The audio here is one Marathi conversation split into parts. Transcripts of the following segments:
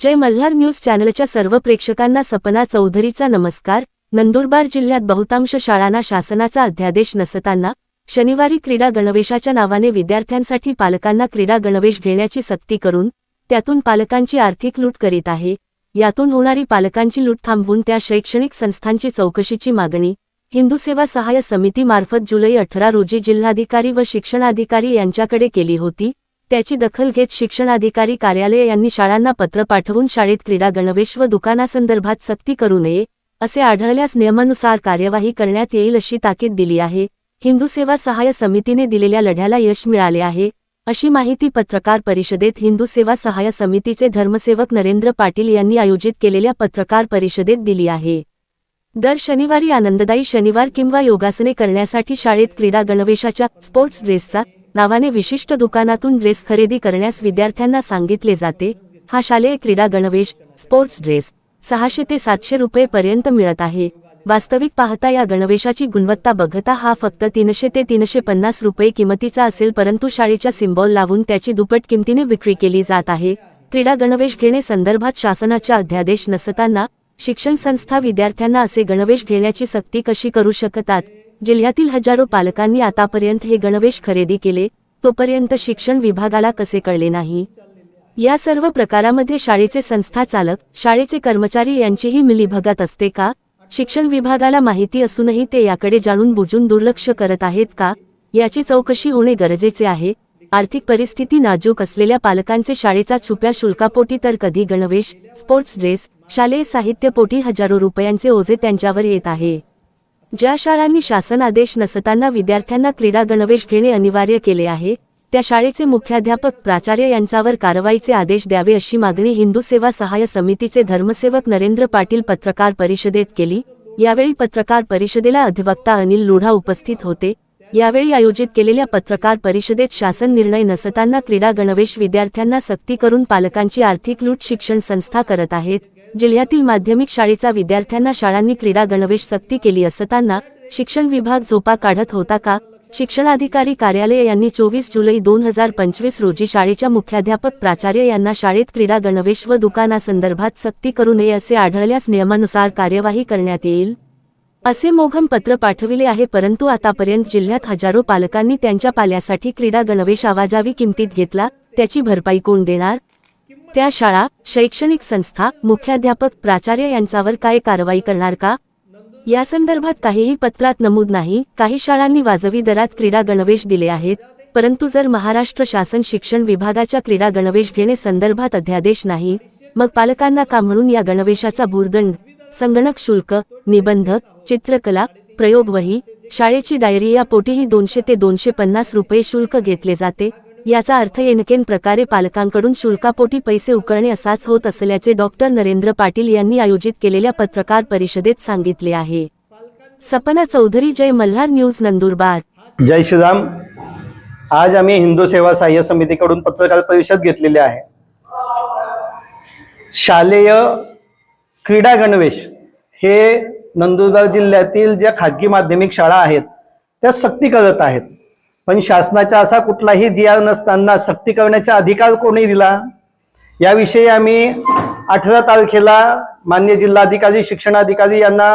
जय मल्हार न्यूज चॅनलच्या सर्व प्रेक्षकांना सपना चौधरीचा नमस्कार. नंदुरबार जिल्ह्यात बहुतांश शाळांना शासनाचा अध्यादेश नसताना शनिवारी क्रीडा गणवेशाच्या नावाने विद्यार्थ्यांसाठी पालकांना क्रीडा गणवेश घेण्याची सक्ती करून त्यातून पालकांची आर्थिक लूट करीत आहे. यातून होणारी पालकांची लूट थांबवून त्या शैक्षणिक संस्थांची चौकशीची मागणी हिंदू सेवा सहाय्य समितीमार्फत जुलै अठरा रोजी जिल्हाधिकारी व शिक्षणाधिकारी यांच्याकडे केली होती. त्याची दखल घेत शिक्षणाधिकारी कार्यालय यांनी शाळांना पत्र पाठवून शाळेत क्रीडा गणवेश व दुकानासंदर्भात सक्ती करू नये असे आढळल्यास नियमानुसार कार्यवाही करण्यात येईल अशी ताकीद दिली आहे. हिंदू सेवा सहाय्य समितीने दिलेल्या लढ्याला यश मिळाले आहे अशी माहिती पत्रकार परिषदेत हिंदू सेवा सहाय्य समितीचे धर्मसेवक नरेंद्र पाटील यांनी आयोजित केलेल्या पत्रकार परिषदेत दिली आहे. दर शनिवारी आनंददायी शनिवार किंवा योगासने करण्यासाठी शाळेत क्रीडा गणवेशाच्या स्पोर्ट्स ड्रेसचा नावाने विशिष्ट दुकानातून ड्रेस खरेदी करण्यास विद्यार्थ्यांना सांगितले जाते. हा शालेय क्रीडा गणवेश स्पोर्ट्स ड्रेस सहाशे ते सातशे रुपये पर्यंत मिळत आहे. वास्तविक पाहता या गणवेशाची गुणवत्ता बघता हा फक्त तीनशे ते तीनशे पन्नास रुपये किमतीचा असेल परंतु शाळेच्या सिम्बॉल लावून त्याची दुप्पट किमतीने विक्री केली जात आहे. क्रीडा गणवेश घेणे संदर्भात शासनाच्या अध्यादेश नसताना शिक्षण संस्था विद्यार्थ्यांना असे गणवेश घेण्याची सक्ती कशी करू शकतात? जिल्ह्यातील हजारो पालकांनी आतापर्यंत हे गणवेश खरेदी केले तोपर्यंत शिक्षण विभागाला कसे कळले नाही? या सर्व प्रकारामध्ये शाळेचे संस्था चालक शाळेचे कर्मचारी यांचीही मिलीभगत असते का? शिक्षण विभागाला माहिती असूनही ते याकडे जाणून बुजून दुर्लक्ष करत आहेत का? याची चौकशी होणे गरजेचे आहे. आर्थिक परिस्थिती नाजूक असलेल्या पालकांचे शाळेचा छुप्या शुल्कापोटी तर कधी गणवेश स्पोर्ट्स ड्रेस शालेय साहित्यपोटी हजारो रुपयांचे ओझे त्यांच्यावर येत आहे. ज्या शाळांनी शासन आदेश नसताना विद्यार्थ्यांना क्रीडा गणवेश घेणे अनिवार्य केले आहे त्या शाळेचे मुख्याध्यापक प्राचार्य यांच्यावर कारवाईचे आदेश द्यावे अशी मागणी हिंदू सेवा सहाय्य समितीचे धर्मसेवक नरेंद्र पाटील पत्रकार परिषदेत केली. यावेळी पत्रकार परिषदेला अधिवक्ता अनिल लोढा उपस्थित होते. यावेळी आयोजित केलेल्या पत्रकार परिषदेत शासन निर्णय नसताना क्रीडा गणवेश विद्यार्थ्यांना सक्ती करून पालकांची आर्थिक लूट शिक्षण संस्था करत आहेत. जिल्ह्यातील माध्यमिक शाळेचा विद्यार्थ्यांना शाळांनी क्रीडा गणवेश सक्ती केली असताना शिक्षण विभाग झोपा काढत होता का? शिक्षणाधिकारी कार्यालय यांनी चोवीस जुलै दोन हजार पंचवीस रोजी शाळेच्या मुख्याध्यापक प्राचार्य यांना शाळेत क्रीडा गणवेश व दुकानासंदर्भात सक्ती करू नये असे आढळल्यास नियमानुसार कार्यवाही करण्यात येईल. असे मोघम पत्र पाठविले आहे परंतु आतापर्यंत जिल्ह्यात हजारो पालकांनी त्यांच्या पाल्यासाठी क्रीडा गणवेश आवाजावी किमतीत घेतला. त्याची भरपाई कोण देणार? त्या शाळा शैक्षणिक संस्था मुख्याध्यापक प्राचार्य यांच्यावर काय कारवाई करणार का? या संदर्भात काहीही पत्रात नमूद नाही काही शाळांनी वाजवी दरात क्रीडा गणवेश दिले आहेत परंतु जर महाराष्ट्र शासन शिक्षण विभागाच्या क्रीडा गणवेश घेणे संदर्भात अध्यादेश नाही मग पालकांना का म्हणून या गणवेशाचा भूर्दंड? संगणक शुल्क निबंध चित्रकला प्रयोगवही शाळेची डायरी या पोटीही दोनशे ते दोनशे पन्नास रुपये शुल्क घेतले जाते याचा अर्थ येनकेन प्रकारे पालकांकडून शुल्कापोटी पैसे उकळणे असाच होत असल्याचे डॉक्टर नरेंद्र पाटील यांनी आयोजित केलेल्या पत्रकार परिषदेत सांगितले आहे. सपना चौधरी जय मल्हार न्यूज नंदुरबार. जय श्रीराम. आज आम्ही हिंदू सेवा सहाय्य समितीकडून पत्रकार परिषद घेतलेली आहे. शालेय क्रीडा गणवेश हे नंदुरबार जिल्ह्यातील ज्या खाजगी माध्यमिक शाळा आहेत त्या सक्ती करत आहेत. पण शासनाचा असा कुठलाही जी आर नसताना सक्ती करण्याचा अधिकार कोणी दिला? याविषयी आम्ही अठरा तारखेला मान्य जिल्हाधिकारी शिक्षणाधिकारी यांना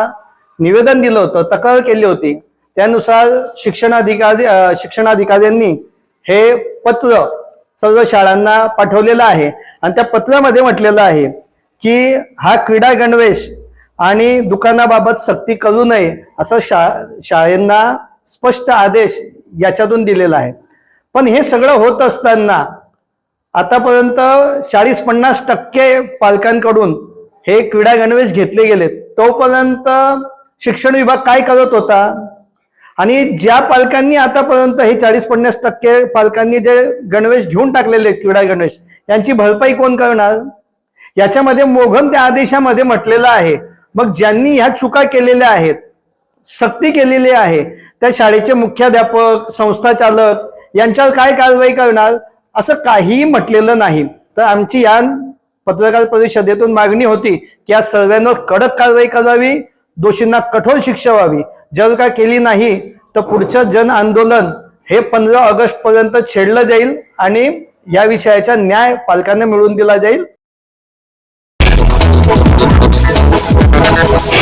निवेदन दिलं होतं तक्रार केली होती. त्यानुसार शिक्षणाधिकारी शिक्षणाधिकाऱ्यांनी हे पत्र सर्व शाळांना पाठवलेलं आहे. आणि त्या पत्रामध्ये म्हटलेलं आहे की हा क्रीडा गणवेश आणि दुकानाबाबत सक्ती करू नये असं शा शाळेंना स्पष्ट आदेश याच्यातून दिलेला आहे. पण हे सगळं होत असताना आतापर्यंत चाळीस पन्नास टक्के पालकांकडून हे क्रीडा गणवेश घेतले गेले तोपर्यंत शिक्षण विभाग काय करत होता? आणि ज्या पालकांनी आतापर्यंत हे चाळीस पन्नास टक्के पालकांनी जे गणवेश घेऊन टाकलेले क्रीडा गणवेश यांची भरपाई कोण करणार? याच्यामध्ये मोघम त्या आदेशामध्ये म्हटलेलं आहे. मग ज्यांनी ह्या चुका केलेल्या आहेत सक्ती केलेली आहे. त्या शाळेचे मुख्याध्यापक संस्था चालक यांच्यावर काय कारवाई करणार असं काहीही म्हटलेलं नाही. तर आमची या पत्रकार परिषदेतून मागणी होती की या सर्वांवर कडक कारवाई करावी दोषींना कठोर शिक्षा व्हावी. जर का केली नाही तर पुढचं जन आंदोलन हे पंधरा ऑगस्ट पर्यंत छेडलं जाईल आणि या विषयाचा न्याय पालकांना मिळवून दिला जाईल. 微斯人同じです。